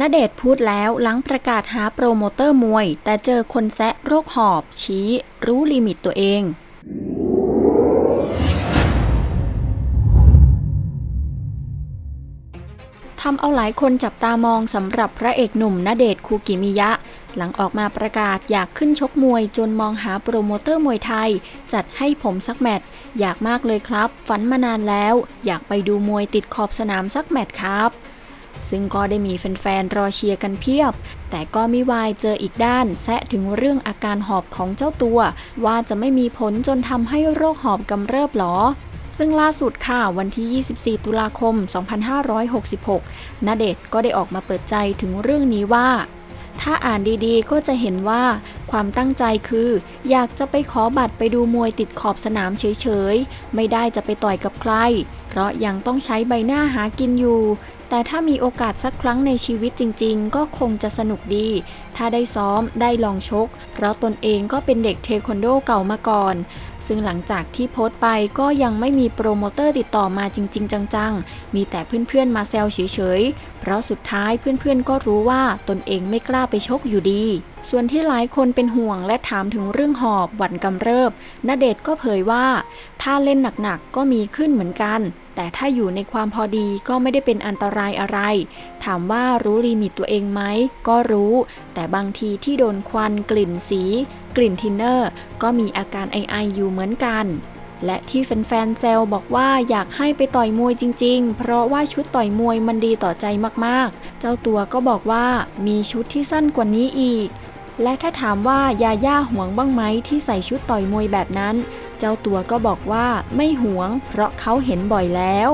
ณเดชพูดแล้วหลังประกาศหาโปรโมเตอร์มวย แต่เจอคนแซะโรคหอบ ชี้รู้ลิมิตตัวเองทำเอาหลายคนจับตามองสำหรับพระเอกหนุ่มณเดชคูกิมิยะ หลังออกมาประกาศอยากขึ้นชกมวยจนมองหาโปรโมเตอร์มวยไทย จัดให้ผมสักแมตช์อยากมากเลยครับ ฝันมานานแล้ว อยากไปดูมวยติดขอบสนามสักแมตช์ครับ ซึ่งก็ได้มีแฟนๆรอเชียร์กันเพียบ แต่ก็มิวายเจออีกด้าน แซะถึงเรื่องอาการหอบของเจ้าตัว ว่าจะไม่มีผลจนทำให้โรคหอบกำเริบหรอซึ่งล่าสุดค่ะ วันที่ 24 ตุลาคม 2566ณเดชก็ได้ออกมาเปิดใจถึงเรื่องนี้ว่า ถ้าอ่านดีๆ ก็จะเห็นว่าความตั้งใจคือ อยากจะไปขอบัตรไปดูมวยติดขอบสนามเฉยๆ ไม่ได้จะไปต่อยกับใคร เพราะยังต้องใช้ใบหน้าหากินอยู่ แต่ถ้ามีโอกาสสักครั้งในชีวิตจริงๆ ก็คงจะสนุกดี ถ้าได้ซ้อมได้ลองชก เพราะตนเองก็เป็นเด็กเทควันโดเก่ามาก่อน ซึ่งหลังจากที่โพสต์ไปก็ยังไม่มีโปรโมเตอร์ติดต่อมาจริง ๆ จังๆ มีแต่เพื่อนๆมาแซวเฉยๆ เพราะสุดท้ายเพื่อนๆก็รู้ว่าตนเองไม่กล้าไปชกอยู่ดี ส่วนที่หลายคนเป็นห่วงและถามถึงเรื่องหอบหวั่นกำเริบณเดชก็เผยว่า ถ้าเล่นหนักๆก็มีขึ้นเหมือนกัน แต่ถ้าอยู่ในความพอดีก็ไม่ได้เป็นอันตรายอะไร ถามว่ารู้ลิมิตตัวเองไหม ก็รู้ แต่บางทีที่โดนควันกลิ่นสี กลิ่นทินเนอร์ ก็มีอาการไอๆอยู่เหมือนกัน และที่แฟนๆแซวบอกว่าอยากให้ไปต่อยมวยจริง ๆ เพราะว่าชุดต่อยมวยมันดีต่อใจมากๆ เจ้าตัวก็บอกว่ามีชุดที่สั้นกว่านี้อีก และถ้าถามว่ายาย่าห่วงบ้างไหมที่ใส่ชุดต่อยมวยแบบนั้น เจ้าตัวก็บอกว่าไม่หวง เพราะเขาเห็นบ่อยแล้ว